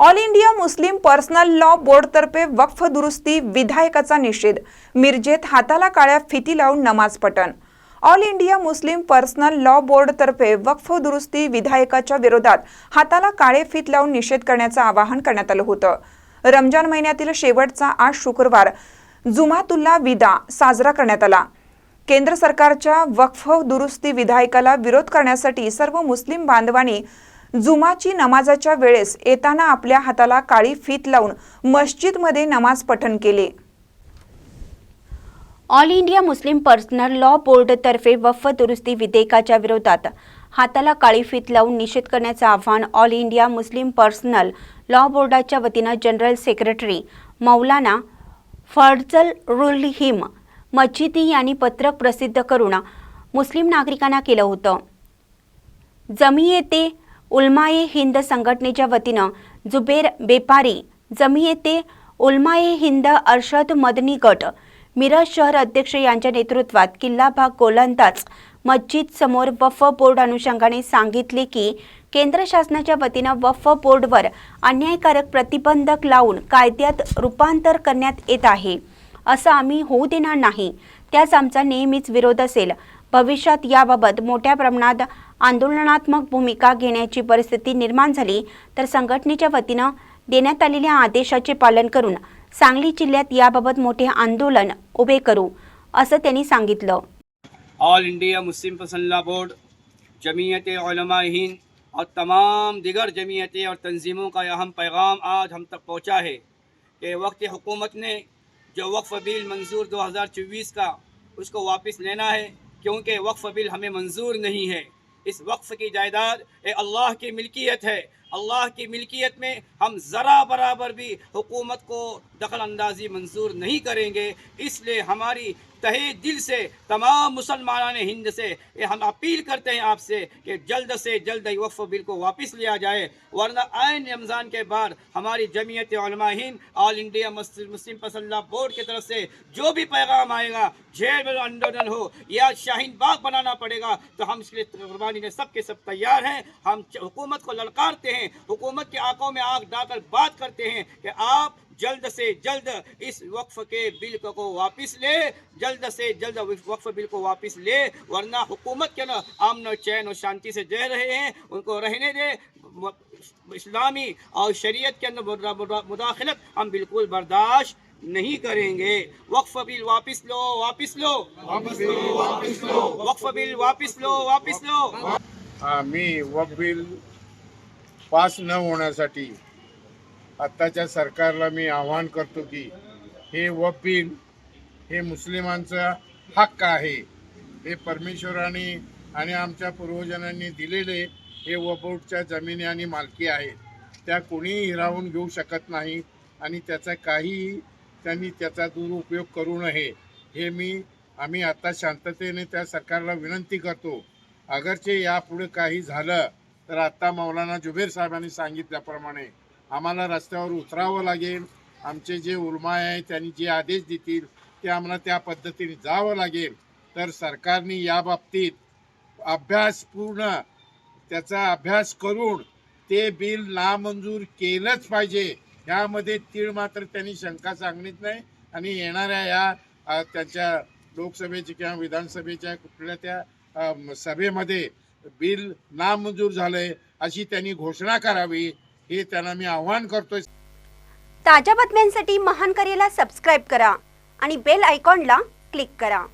All India Muslim Personal Law बोर्डतर्फे वक्फ दुरुस्ती विधायकाचा निषेध. मिरजेत हाताला काळ्या फिती लावून नमाज पठण. All India Muslim Personal Law बोर्डतर्फे वक्फ दुरुस्ती विधायकाच्या विरोधात हाताला काळे फित लावून निषेध करण्याचं आवाहन करण्यात आलं होतं. रमजान महिन्यातील शेवटचा आज शुक्रवार जुमातुल्ला विदा साजरा करण्यात आला. केंद्र सरकारच्या वक्फ दुरुस्ती विधायकाला विरोध करण्यासाठी सर्व मुस्लिम बांधवांनी जुमाची नमाजाच्या वेळेस येताना आपल्या हाताला काळी फीत लावून मस्जिदमध्ये नमाज पठण केले. All India Muslim Personal Law बोर्डतर्फे वफ दुरुस्ती विधेयकाच्या विरोधात हाताला काळी फीत लावून निषेध करण्याचं आवाहन All India Muslim Personal Law बोर्डाच्या वतीनं जनरल सेक्रेटरी मौलाना फर्जल रुलहिम मजिदी मस्जिदी यांनी पत्रक प्रसिद्ध करून मुस्लिम नागरिकांना केलं होतं. जमी येते उलमाये हिंद संघटनेच्या वतीनं जुबेर बेपारी जमियते उलमाये हिंद अर्शद मदनी गट मिरज शहर अध्यक्ष यांच्या नेतृत्वात किल्ला भाग गोलंदाज मस्जिद समोर वफ बोर्ड अनुषंगाने सांगितले की केंद्र शासनाच्या वतीनं वफ बोर्डवर अन्यायकारक प्रतिबंधक लावून कायद्यात रूपांतर करण्यात येत आहे. असं आम्ही होऊ देणार नाही. त्यास आमचा नेहमीच विरोध असेल. भविष्यात याबाबत मोठ्या प्रमाणात आंदोलनात्मक भूमिका घेण्याची परिस्थिती निर्माण झाली तर संघटनेच्या वतीनं देण्यात आलेल्या आदेशाचे पालन करून सांगली जिल्ह्यात याबाबत मोठे आंदोलन उभे करू असं त्यांनी सांगितलं. ऑल इंडिया मुस्लिम पसंदला बोर्ड जमीयत हिंद और तमाम दिगर जमीयतें और तंजीमों का अहम पैगाम आज हम तक पहुँचा है कि वक्त हुकूमत ने जो वक्फ बिल मंजूर 2024 का उसको वापस लेना है। क्योंकि वक्फ बिल हमें मंजूर नहीं है। इस वक्फ की जायदाद ये अल्लाह की मिल्कियत है। अल्लाह की मिल्कियत में हम ज़रा बराबर भी हुकूमत को दखल अंदाजी मंजूर नहीं करेंगे इसलिए हमारी तहे दिल से तमाम मुसलमान हिंद से ये हम अपील करते हैं आपसे कि जल्द से जल्द ही वक्फ बिल को वापस लिया जाए वरना आइन रमज़ान के बाद हमारी Jamiat Hind All India Muslim Muslim पसल्ला board की तरफ से जो भी पैगाम आएगा जेल में आंदोलन हो या शाहीन बाग बनाना पड़ेगा तो हम इसके लिए कुर्बानी में सब के सब तैयार हैं हम हुकूमत को ललकारते हैं हुकूमत की आंखों में आग डालकर बात करते हैं कि आप जल्द से जल्द इस वक्फ के बिल को को वापस ले जल्द से जल्द वक्फ बिल को वापस ले वरना हुकूमत के ना अमन और चैन और शांति से रह रहे हैं उनको रहने दे इस्लामी और शरीयत के अंदर मुदा- मुदा- मुदाखलत हम बिल्कुल बर्दाश्त नहीं करेंगे वक्फ बिल वापस लो वापस लो वक्फ बिल वापस लो वापस लो आम्ही वक बिल पास न होण्यासाठी आत्ताच्या सरकारला मी आवाहन करतो की हे वपिन हे मुस्लिमांचा हक्क आहे हे परमेश्वराने आणि आमच्या पूर्वजांनी दिलेले हे वबोटच्या जमिनी आणि मालकी आहेत त्या कोणीही हिरावून घेऊ शकत नाही आणि त्याचा काही त्यांनी त्याचा दुरुपयोग करू नये हे मी आम्ही आता शांततेने त्या सरकारला विनंती करतो. अगरचे यापुढे काही झालं तर आत्ता मौलाना जुबेर साहेबांनी सांगितल्याप्रमाणे आम्हाला रस्त्यावर उतरावं लागेल. आमचे जे उलमा आहे त्यांनी जे आदेश देतील ते आम्हाला त्या पद्धतीने जावं लागेल. तर सरकारने या बाबतीत अभ्यास पूर्ण त्याचा अभ्यास करून ते बिल नामंजूर केलंच पाहिजे. ह्यामध्ये तीळ मात्र त्यांनी शंका सांगलीच नाही. आणि येणाऱ्या या त्यांच्या लोकसभेच्या किंवा विधानसभेच्या कुठल्या त्या सभेमध्ये बिल नामंजूर झालंय अशी त्यांनी घोषणा करावी हे त्यांना मी आव्हान करतोय. ताज्या बातम्यांसाठी महान करेला सबस्क्राईब करा आणि बेल आयकॉनला क्लिक करा.